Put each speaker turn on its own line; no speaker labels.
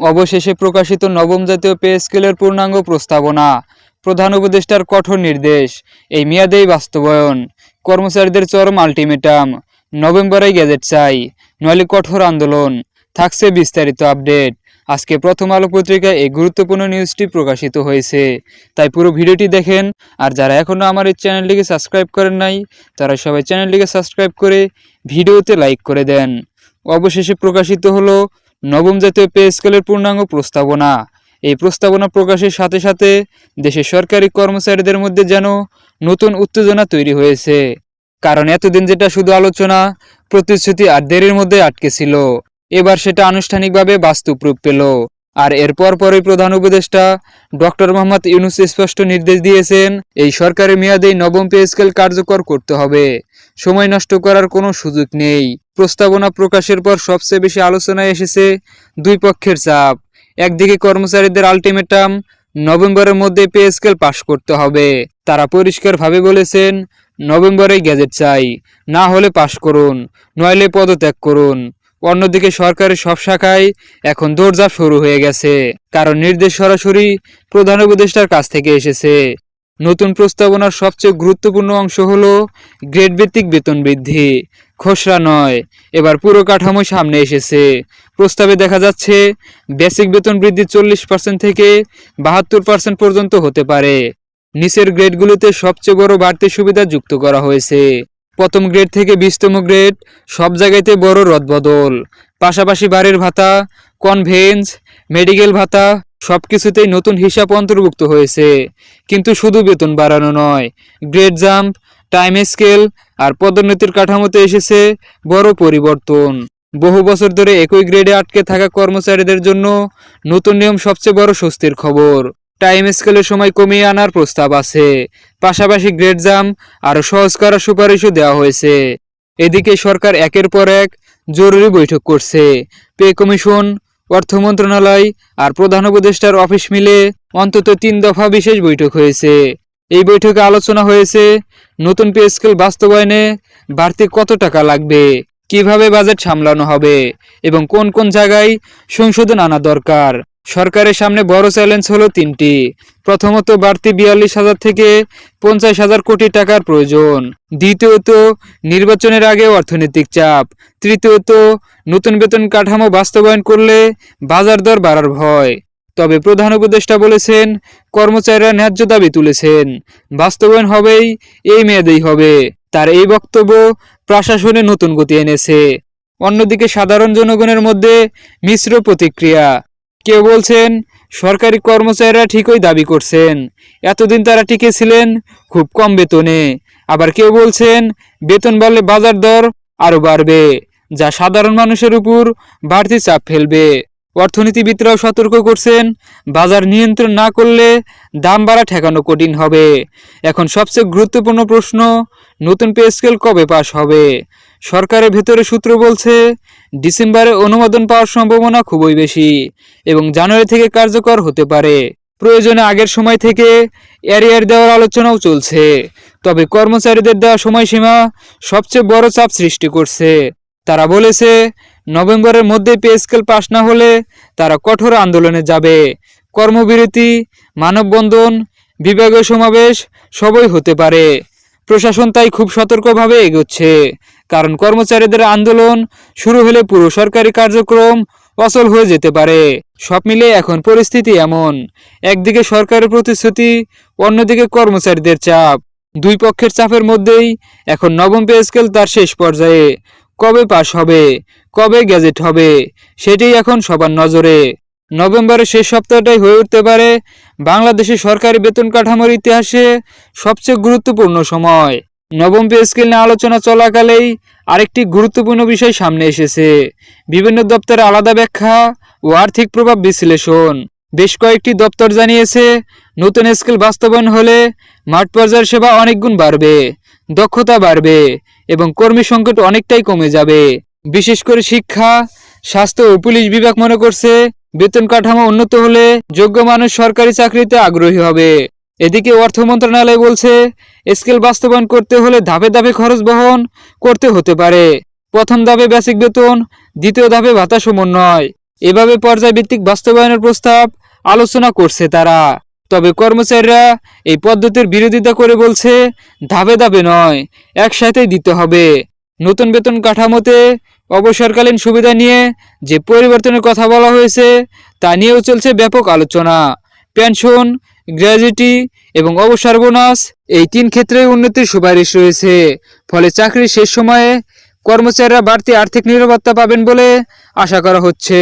অবশেষে প্রকাশিত নবম জাতীয় পে স্কেলের পূর্ণাঙ্গ প্রস্তাবনা। প্রধান উপদেষ্টার কঠোর নির্দেশ। এই মেয়াদেই বাস্তবায়ন। কর্মচারীদের চরম আলটিমেটাম। নভেম্বরেই গ্যাজেট চাই। নইলে কঠোর আন্দোলন। থাকছে বিস্তারিত আপডেট। আজকে প্রথম আলো পত্রিকায় এই গুরুত্বপূর্ণ নিউজটি প্রকাশিত হয়েছে। তাই পুরো ভিডিওটি দেখেন। আর যারা এখনও আমার এই চ্যানেলটিকে সাবস্ক্রাইব করেন নাই, তারা সবাই চ্যানেলটিকে সাবস্ক্রাইব করে ভিডিওতে লাইক করে দেন। অবশেষে প্রকাশিত হলো নবম জাতীয় পে স্কেলের পূর্ণাঙ্গ প্রস্তাবনা। এই প্রস্তাবনা প্রকাশের সাথে সাথে দেশের সরকারি কর্মচারীদের মধ্যে যেন নতুন উত্তেজনা তৈরি হয়েছে। কারণ এতদিন যেটা শুধু আলোচনা, প্রতিশ্রুতি আর দেরির মধ্যে আটকে ছিল। এবার সেটা আনুষ্ঠানিকভাবে বাস্তব রূপ পেল। আর এরপর পরই প্রধান উপদেষ্টা ডক্টর মোহাম্মদ ইউনুস স্পষ্ট নির্দেশ দিয়েছেন, এই সরকারের মেয়াদেই নবম পে স্কেল কার্যকর করতে হবে। সময় নষ্ট করার কোনো সুযোগ নেই। প্রস্তাবনা প্রকাশের পর সবচেয়ে বেশি আলোচনায় এসেছে দুই পক্ষের চাপ। একদিকে কর্মচারীদের আলটিমেটাম, নভেম্বরের মধ্যে পে স্কেল পাশ করতে হবে। তারা পরিষ্কারভাবে বলেছেন, নভেম্বরেই গ্যাজেট চাই, না হলে পাশ করুন, নইলে পদত্যাগ করুন। অন্যদিকে সরকারের সব শাখায় এখন দৌড়ঝাঁপ শুরু হয়ে গেছে, কারণ নির্দেশ সরাসরি প্রধান উপদেষ্টার কাছ থেকে এসেছে। নতুন প্রস্তাবনার সবচেয়ে গুরুত্বপূর্ণ অংশ হলো গ্রেড ভিত্তিক বেতন বৃদ্ধি। খসড়া নয়। এবার পুরো কাঠামো সামনে এসেছে। প্রস্তাবে দেখা যাচ্ছে বেসিক বেতন বৃদ্ধি চল্লিশ পার্সেন্ট থেকে বাহাত্তর পার্সেন্ট পর্যন্ত হতে পারে। নিচের গ্রেডগুলোতে সবচেয়ে বড় বাড়তি সুবিধা যুক্ত করা হয়েছে। প্রথম গ্রেড থেকে বিশতম গ্রেড, সব জায়গাতে বড় রদবদল। পাশাপাশি বাড়ির ভাতা কনভেন্স মেডিকেল ভাতা, সবকিছুতেই নতুন হিসাব অন্তর্ভুক্ত হয়েছে। কিন্তু শুধু বেতন বাড়ানো নয় গ্রেড জাম্প টাইম স্কেল আর পদোন্নতির কাঠামোতে এসেছে বড় পরিবর্তন। বহু বছর ধরে একই গ্রেডে আটকে থাকা কর্মচারীদের জন্য নতুন নিয়ম সবচেয়ে বড় স্বস্তির খবর। টাইম স্কেলের সময় কমিয়ে আনার প্রস্তাব আছে। পাশাপাশি গ্রেড জাম আরও সহজ করার সুপারিশও দেওয়া হয়েছে। এদিকে সরকার একের পর এক জরুরি বৈঠক করছে। পে কমিশন অর্থ মন্ত্রণালয় আর প্রধান উপদেষ্টার অফিস মিলে অন্তত তিন দফা বিশেষ বৈঠক হয়েছে। এই বৈঠকে আলোচনা হয়েছে নতুন পে স্কেল বাস্তবায়নে বাড়তি কত টাকা লাগবে? কীভাবে বাজেট সামলানো হবে? এবং কোন কোন জায়গায় সংশোধন আনা দরকার? সরকারের সামনে বড় চ্যালেঞ্জ হলো তিনটি। প্রথমত, বাড়তি বিয়াল্লিশ হাজার থেকে পঞ্চাশ হাজার কোটি টাকার প্রয়োজন। দ্বিতীয়ত, নির্বাচনের আগে অর্থনৈতিক চাপ। তৃতীয়ত, নতুন বেতন কাঠামো বাস্তবায়ন করলে বাজার দর বাড়ার ভয়। তবে প্রধান উপদেষ্টা বলেছেন, কর্মচারীরা ন্যায্য দাবি তুলেছেন। বাস্তবায়ন হবেই, এই মেয়াদেই হবে। তার এই বক্তব্য প্রশাসনে নতুন গতি এনেছে। অন্যদিকে সাধারণ জনগণের মধ্যে মিশ্র প্রতিক্রিয়া। কেউ বলছেন, সরকারি কর্মচারীরা ঠিকই দাবি করছেন। এতদিন তারা টিকে ছিলেন খুব কম বেতনে। আবার কেউ বলছেন, বেতন বাড়লে বাজার দর আরও বাড়বে, যা সাধারণ মানুষের উপর বাড়তি চাপ ফেলবে। অর্থনীতিবিদরাও সতর্ক করছেন, বাজার নিয়ন্ত্রণ না করলে দাম বাড়া ঠেকানো কঠিন হবে। এখন সবচেয়ে গুরুত্বপূর্ণ প্রশ্ন, নতুন পে স্কেল কবে পাশ হবে? সরকারের ভেতরে সূত্র বলছে, ডিসেম্বরে অনুমোদন পাওয়ার সম্ভাবনা খুবই বেশি এবং জানুয়ারি থেকে কার্যকর হতে পারে। প্রয়োজনে আগের সময় থেকে এরিয়ার দেওয়ার আলোচনাও চলছে, তবে কর্মচারীদের দেওয়া সময়সীমা সবচেয়ে বড় চাপ সৃষ্টি করছে। তারা বলেছে নভেম্বরের মধ্যে পে স্কেল পাশ না হলে তারা কঠোর আন্দোলনে যাবে। কর্মবিরতি, মানববন্ধন, বিভাগীয় সমাবেশ সবই হতে পারে। প্রশাসন তাই খুব সতর্কভাবে এগোচ্ছে, কারণ কর্মচারীদের আন্দোলন শুরু হলে পুরো সরকারি কার্যক্রম অচল হয়ে যেতে পারে। সব মিলে এখন পরিস্থিতি এমন, একদিকে সরকারের প্রতিশ্রুতি, অন্যদিকে কর্মচারীদের চাপ। দুই পক্ষের চাপের মধ্যেই এখন নবম পে স্কেল তার শেষ পর্যায়ে, কবে পাশ হবে? কবে গ্যাজেট হবে, সেটাই এখন সবার নজরে। নভেম্বরের শেষ সপ্তাহটাই হয়ে উঠতে পারে বাংলাদেশের সরকারি বেতন কাঠামোর ইতিহাসে সবচেয়ে গুরুত্বপূর্ণ সময়। নবম পে স্কেল নিয়ে আলোচনা চলাকালেই আরেকটি গুরুত্বপূর্ণ বিষয় সামনে এসেছে। বিভিন্ন দপ্তরে আলাদা ব্যাখ্যা ও আর্থিক প্রভাব বিশ্লেষণ। বেশ কয়েকটি দপ্তর জানিয়েছে, নতুন স্কেল বাস্তবায়ন হলে মাঠ পর্যায়ের সেবা অনেক গুণ বাড়বে, দক্ষতা বাড়বে এবং কর্মী সংকট অনেকটাই কমে যাবে। বিশেষ করে শিক্ষা, স্বাস্থ্য ও পুলিশ বিভাগ মনে করছে বেতন কাঠামো উন্নত হলে যোগ্য মানুষ সরকারি চাকরিতে আগ্রহী হবে। এদিকে অর্থ মন্ত্রণালয় বলছে, স্কেল বাস্তবায়ন করতে হলে ধাপে ধাপে খরচ বহন করতে হতে পারে। প্রথম ধাপে বেসিক বেতন, দ্বিতীয় ধাপে ভাতা সমন্বয়। এভাবে পর্যায়ভিত্তিক বাস্তবায়নের প্রস্তাব আলোচনা করছে তারা। তবে কর্মচারীরা এই পদ্ধতির বিরোধিতা করে বলছে, ধাপে ধাপে নয়, একসাথেই দিতে হবে। নতুন বেতন কাঠামোতে অবসরকালীন সুবিধা নিয়ে যে পরিবর্তনের কথা বলা হয়েছে, তা নিয়েও চলছে ব্যাপক আলোচনা। পেনশন, গ্র্যাজুইটি এবং অবসর বোনাস এই তিন ক্ষেত্রে উন্নতির সুপারিশ রয়েছে। ফলে চাকরির শেষ সময়ে কর্মচারীরা বাড়তি আর্থিক নিরাপত্তা পাবেন বলে আশা করা হচ্ছে।